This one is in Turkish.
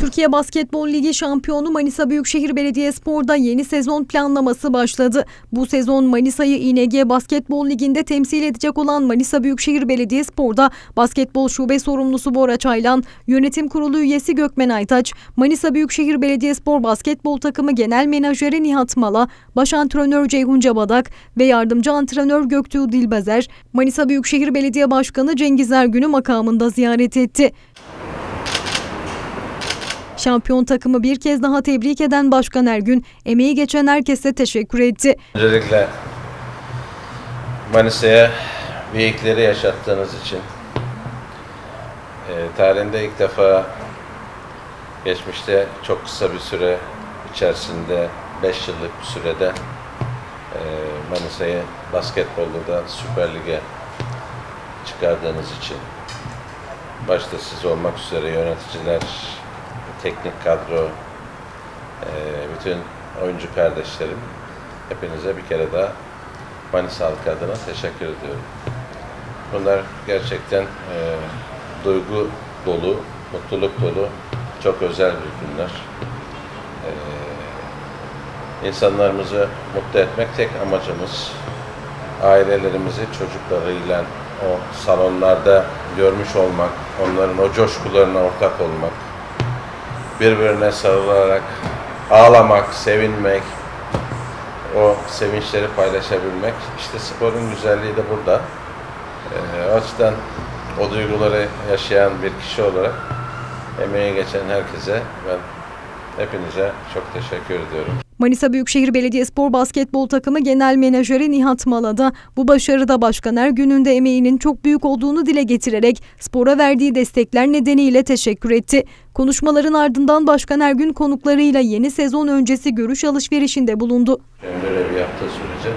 Türkiye Basketbol Ligi şampiyonu Manisa Büyükşehir Belediyespor'da yeni sezon planlaması başladı. Bu sezon Manisa'yı İNG Basketbol Ligi'nde temsil edecek olan Manisa Büyükşehir Belediyespor'da basketbol şube sorumlusu Bora Çaylan, yönetim kurulu üyesi Gökmen Aytaç, Manisa Büyükşehir Belediyespor basketbol takımı genel menajeri Nihat Mala, baş antrenör Ceyhun Cabadak ve yardımcı antrenör Göktuğ Dilbezer, Manisa Büyükşehir Belediye Başkanı Cengiz Ergün'ü makamında ziyaret etti. Şampiyon takımı bir kez daha tebrik eden Başkan Ergün, emeği geçen herkese teşekkür etti. Öncelikle Manisa'ya büyükleri yaşattığınız için e, tarihinde ilk defa geçmişte çok kısa bir süre içerisinde 5 yıllık bir sürede e, Manisa'yı basketbolda da Süper Lig'e çıkardığınız için başta siz olmak üzere yöneticiler, teknik kadro, e, bütün oyuncu kardeşlerim hepinize bir kere daha Manisa halkı adına teşekkür ediyorum. Bunlar gerçekten e, duygu dolu, mutluluk dolu, çok özel bir günler. E, insanlarımızı mutlu etmek tek amacımız. Ailelerimizi çocuklarıyla o salonlarda görmüş olmak, onların o coşkularına ortak olmak, birbirine sarılarak ağlamak, sevinmek, o sevinçleri paylaşabilmek. İşte sporun güzelliği de burada. Ee, o açıdan o duyguları yaşayan bir kişi olarak emeği geçen herkese ben hepinize çok teşekkür ediyorum. Manisa Büyükşehir Belediyespor basketbol takımı genel menajeri Nihat Malada bu başarıda Başkan Ergün'ün de emeğinin çok büyük olduğunu dile getirerek spora verdiği destekler nedeniyle teşekkür etti. Konuşmaların ardından Başkan Ergün konuklarıyla yeni sezon öncesi görüş alışverişinde bulundu. Görev yaptığı sürece